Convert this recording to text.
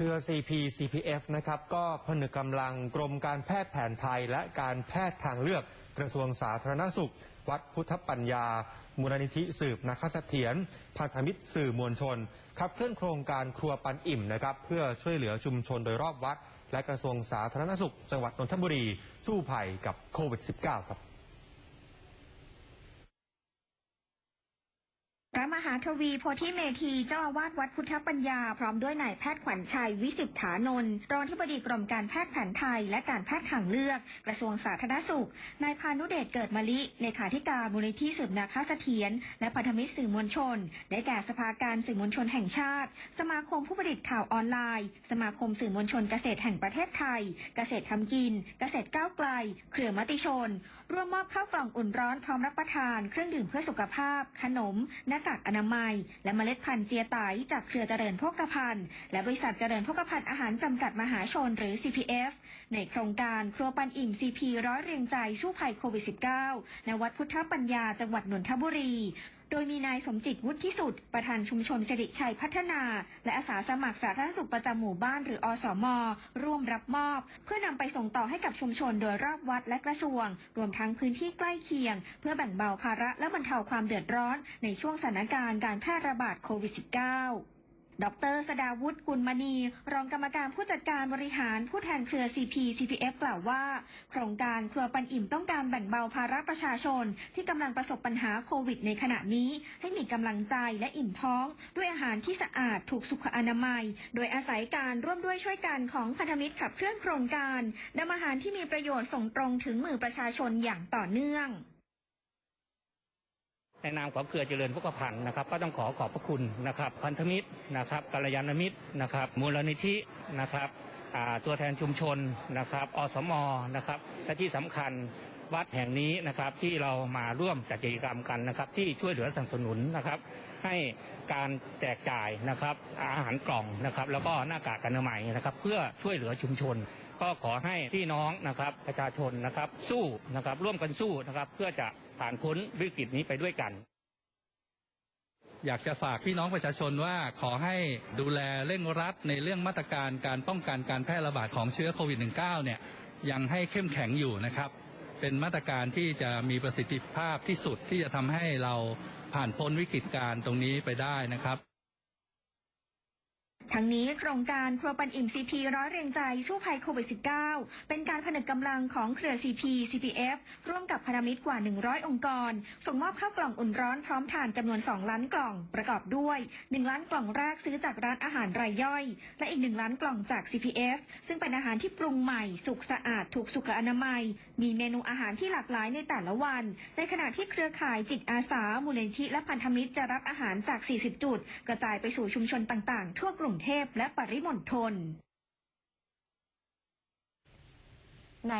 รือ CP CPF นะครับก็ผนึกกำลังกรมการแพทย์แผนไทย และการแพทย์ทางเลือกกระทรวงสาธารณสุข วัดพุทธปัญญา มูลนิธิสืบนาคเสถียรพันธมิตรสื่อมวลชนขับเคลื่อนโครงการครัวปันอิ่มนะครับเพื่อช่วยเหลือชุมชนโดยรอบวัด และกระทรวงสาธารณสุข จังหวัดนนทบุรี สู้ภัยกับโควิด -19 ครับ พระม หาทวีโพธิเมธีเจ้าอาวาสวัดพุทธปัญญา พร้อมด้วยนายแพทย์ขวัญชัยวิสิทธานนท์รองที่บดีกรมการแพทย์แผนไทย และการแพทย์ทางเลือก กระทรวงสาธารณสุขนายพานุเดชเกิดมะลิเลขาธิการมูลนิธิสืบนาคเสถียรและพันธมิตรสื่อมวลชน ได้แก่สภาการสื่อมวลชนแห่งชาติ สมาคมผู้ผลิตข่าวออนไลน์ สมาคมสื่อมวลชนเกษตรแห่งประเทศไทย เกษตรทำกิน เกษตรก้าวไกล เครือมติชน ร่วมมอบข้าวกล่องอุ่นร้อนพร้อมรับประทาน เครื่องดื่มเพื่อสุขภาพ ขนมหน้ากากอนามัย และเมล็ดพันธุ์เจียไตจากเครือเจริญโภคภัณฑ์และบริษัทเจริญโภคภัณฑ์อาหารจำกัดมหาชนหรือ CPF ในโครงการครัวปันอิ่ม CP ร้อยเรียงใจสู้ภัยโควิด -19 ณวัดพุทธปัญญาจังหวัดนนทบุรี โดยมีนายสมจิตวุฒิสุด ประธานชุมชนสิริชัยพัฒนา และอาสาสมัครสาธารณสุขประจำหมู่บ้านหรืออสม ร่วมรับมอบ เพื่อนำไปส่งต่อให้กับชุมชนโดยรอบวัดและกระทรวง รวมทั้งพื้นที่ใกล้เคียง เพื่อแบ่งเบาภาระและบรรเทาความเดือดร้อน ในช่วงสถานการณ์การแพร่ระบาดโควิด -19 ดรสดาวุฒิกุลมณี รองกรรมการผู้จัดการบริหารผู้แทนเครือ CP CPF กล่าวว่า โครงการครัวปันอิ่มต้องการแบ่งเบาภาระประชาชน ที่กำลังประสบปัญหาโควิดในขณะนี้ ให้มีกำลังใจและอิ่มท้อง ด้วยอาหารที่สะอาดถูกสุขอนามัย โดยอาศัยการร่วมด้วยช่วยกันของพันธมิตรขับเคลื่อนโครงการนำอาหารที่มีประโยชน์ส่งตรงถึงมือประชาชนอย่างต่อเนื่อง ในนามของเครือเจริญพกพันธ์นะครับก็ต้องขอขอบพระคุณนะครับพันธมิตรนะครับกัลยาณมิตรนะครับมูลนิธินะครับตัวแทนชุมชนนะครับอสมนะครับและที่สำคัญวัดแห่งนี้นะครับที่เรามาร่วมจัดกิจกรรมกันนะครับ ที่ช่วยเหลือสนับสนุนนะครับ ให้การแจกจ่ายนะครับ อาหารกล่องนะครับ แล้วก็หน้ากากอนามัยนะครับ เพื่อช่วยเหลือชุมชน ก็ขอให้พี่น้องนะครับประชาชนนะครับสู้นะครับร่วมกันสู้นะครับ เพื่อจะผ่านพ้นวิกฤตนี้ไปด้วยกัน อยากจะฝากพี่น้องประชาชนว่าขอให้ดูแลเร่งรัดในเรื่องมาตรการการป้องกันการแพร่ระบาดของเชื้อโควิด -19 เนี่ยยังให้เข้มแข็งอยู่นะครับ เป็นมาตรการที่จะมีประสิทธิภาพที่สุดที่จะทำให้เราผ่านพ้นวิกฤตการณ์ตรงนี้ไปได้นะครับ ทั้งนี้โครงการครัวปันอิ่ม CP ร้อยเรียงใจสู้ภัยโควิด -19 เป็นการผนึกกำลังของเครือ CP CPF ร่วมกับพันธมิตรกว่า 100 องค์กร ส่งมอบข้าวกล่องอุ่นร้อนพร้อมทานจำนวน 2 ล้านกล่องประกอบด้วย 1 ล้านกล่องแรกซื้อจากร้านอาหารรายย่อย และอีก 1 ล้านกล่องจาก CPF ซึ่งเป็นอาหารที่ปรุงใหม่สุกสะอาดถูกสุขอนามัย มีเมนูอาหารที่หลากหลายในแต่ละวัน ในขณะที่เครือข่ายจิตอาสา มูลนิธิและพันธมิตรจะรับอาหารจาก 40 จุด กระจายไปสู่ชุมชนต่างๆ ทั่วกรุงเทพและปริมณฑลใน